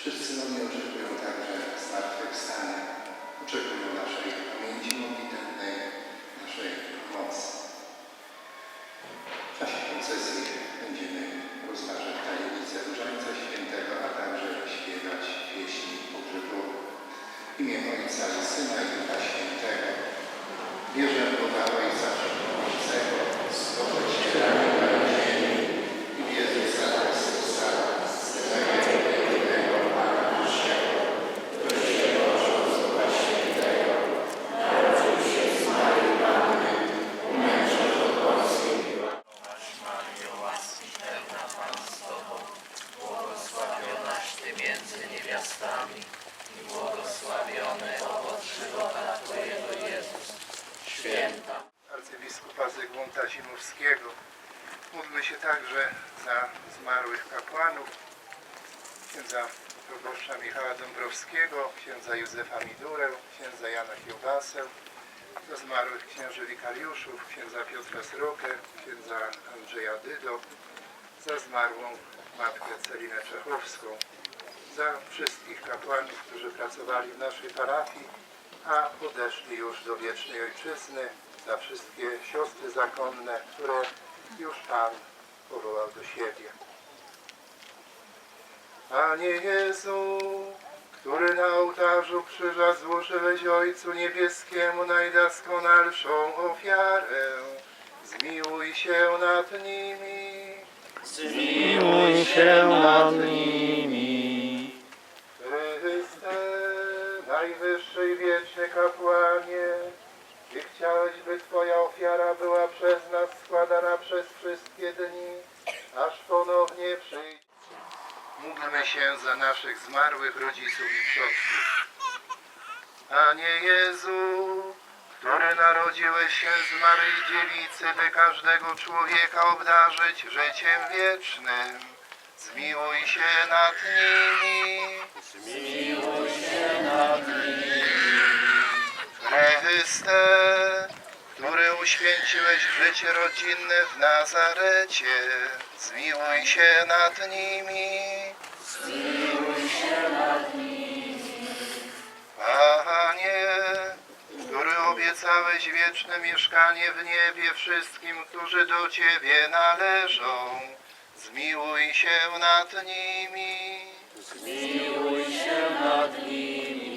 Wszyscy oni oczekują także zmartwychwstania, oczekują naszej pamięci modlitewnej, naszej pomocy. W czasie procesji będziemy rozważać tajemnicę Różańca Świętego, a także śpiewać pieśni pogrzebowe. W imię Ojca i Syna i Ducha Świętego. Wierzę w Boga Ojca Wszechmogącego, Stworzyciela nieba i ziemi i w Jezusa Chrystusa, Syna Jedynego Pana naszego, który się począł z Ducha Świętego, narodził się z Maryi Panny, umęczał od Polski Maryjo, łaski pełna Pan z Tobą, błogosławionaś Ty między niewiastami i błogosławiony owoc żywota Twojego Jezus. Święta. arcybiskupa Zygmunta Zimowskiego. Módlmy się także za zmarłych kapłanów, księdza proboszcza Michała Dąbrowskiego, księdza Józefa Midurę, księdza Jana Kiełbasę, za zmarłych księży wikariuszów, księdza Piotra Srokę, księdza Andrzeja Dydo, za zmarłą matkę Celinę Czechowską, za wszystkich kapłanów, którzy pracowali w naszej parafii, a odeszli już do wiecznej ojczyzny, za wszystkie siostry zakonne, które już Pan powołał do siebie. Panie Jezu, który na ołtarzu krzyża złożyłeś Ojcu Niebieskiemu najdoskonalszą ofiarę, zmiłuj się nad nimi. Zmiłuj się nad nimi. Chryste, najwyższy i wieczny kapłanie, Ty chciałeś, by Twoja ofiara była przez nas składana przez wszystkie dni, aż ponownie przyjdzie. Módlmy się za naszych zmarłych rodziców i przodków. Panie Jezu, który narodziłeś się z Maryi Dziewicy, by każdego człowieka obdarzyć życiem wiecznym, zmiłuj się nad nimi. Zmiłuj się nad nimi. Chryste, który uświęciłeś życie rodzinne w Nazarecie, zmiłuj się nad nimi. Zmiłuj się nad Panie, który obiecałeś wieczne mieszkanie w niebie wszystkim, którzy do Ciebie należą, zmiłuj się nad nimi. Zmiłuj się nad nimi.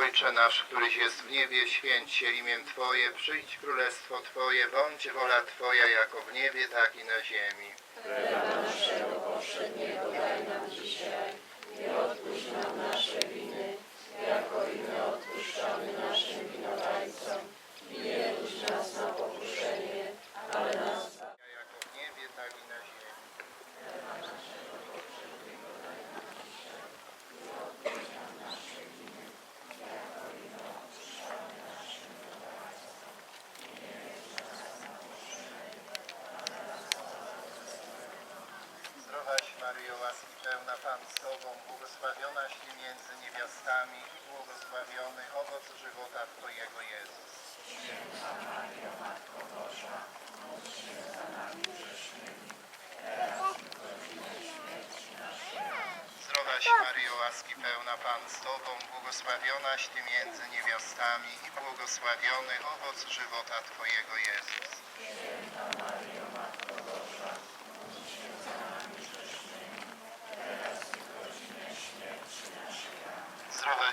Ojcze nasz, któryś jest w niebie, święć się imię Twoje, przyjdź królestwo Twoje, bądź wola Twoja jako w niebie, tak i na ziemi. Chleba naszego powszedniego daj nam dzisiaj i odpuść nam nasze winy, jako i my odpuszczamy naszym winowajcom. I nie nas na pokuszenie, ale nas zbaw. jako w niebie, tak i na ziemi. Zdrowaś Maryjo, łaski pełna Pan z Tobą, błogosławionaś Ty między niewiastami i błogosławiony owoc żywota Twojego Jezus. Zdrowaś Maryjo, łaski pełna Pan z Tobą, błogosławionaś Ty między niewiastami i błogosławiony owoc żywota Twojego Jezus.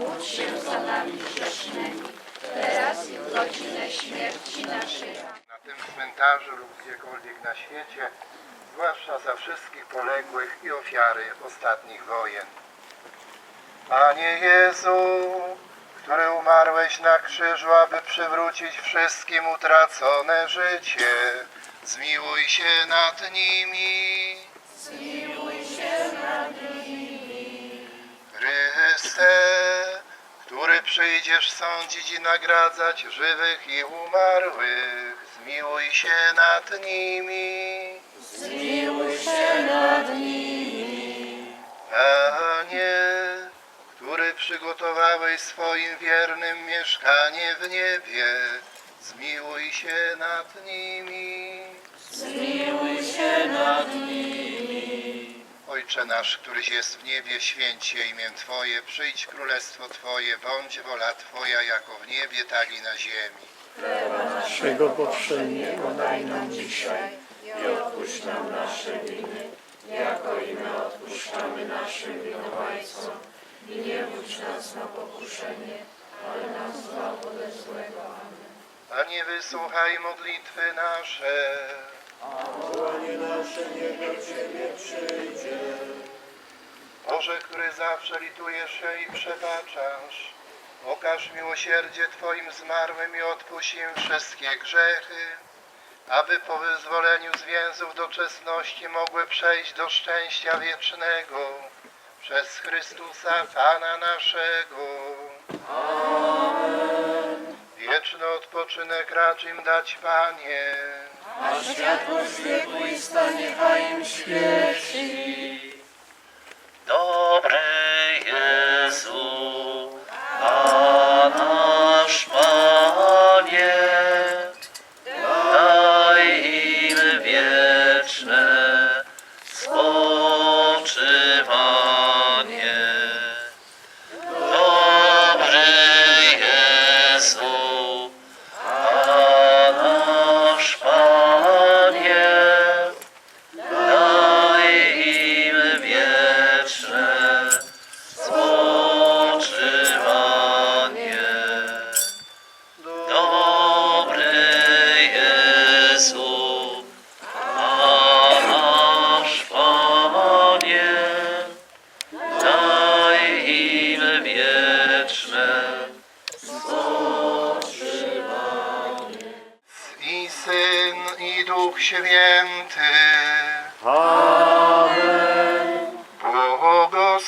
módl się za nami grzesznymi, teraz i w godzinę śmierci naszej. Na tym cmentarzu lub gdziekolwiek na świecie, zwłaszcza za wszystkich poległych i ofiary ostatnich wojen. Panie Jezu, który umarłeś na krzyżu, aby przywrócić wszystkim utracone życie, zmiłuj się nad nimi. Chryste, przyjdziesz sądzić i nagradzać żywych i umarłych, zmiłuj się nad nimi. Zmiłuj się nad nimi. Panie, który przygotowałeś swoim wiernym mieszkanie w niebie, zmiłuj się nad nimi. Zmiłuj się nad nimi. Ojcze nasz, któryś jest w niebie, święć się imię Twoje, przyjdź królestwo Twoje, bądź wola Twoja jako w niebie, tak i na ziemi. Naszego poprzedniego daj nam dzisiaj i odpuść nam nasze winy, jako i my odpuszczamy naszym winowajcom. I nie wódź nas na pokuszenie, ale nas zbaw ode złego. Amen. Panie, wysłuchaj modlitwy nasze. Wołanie nasze niech do Ciebie przyjdzie. Boże, który zawsze litujesz się i przebaczasz, okaż miłosierdzie Twoim zmarłym i odpuść im wszystkie grzechy, aby po wyzwoleniu z więzów doczesności mogły przejść do szczęścia wiecznego przez Chrystusa Pana naszego. Wieczny odpoczynek racz im dać, Panie. A światłość wieku i niechaj im świeci. Dobry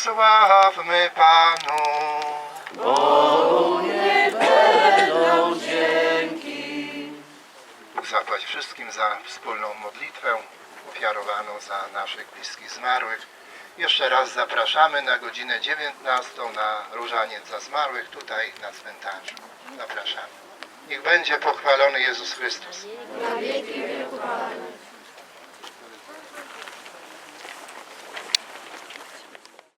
Błogosławmy Panu. Będą dzięki. Zapłać wszystkim za wspólną modlitwę ofiarowaną za naszych bliskich zmarłych. Jeszcze raz zapraszamy na godzinę 19 na różaniec za zmarłych tutaj na cmentarzu. Zapraszamy. Niech będzie pochwalony Jezus Chrystus. Na wieki.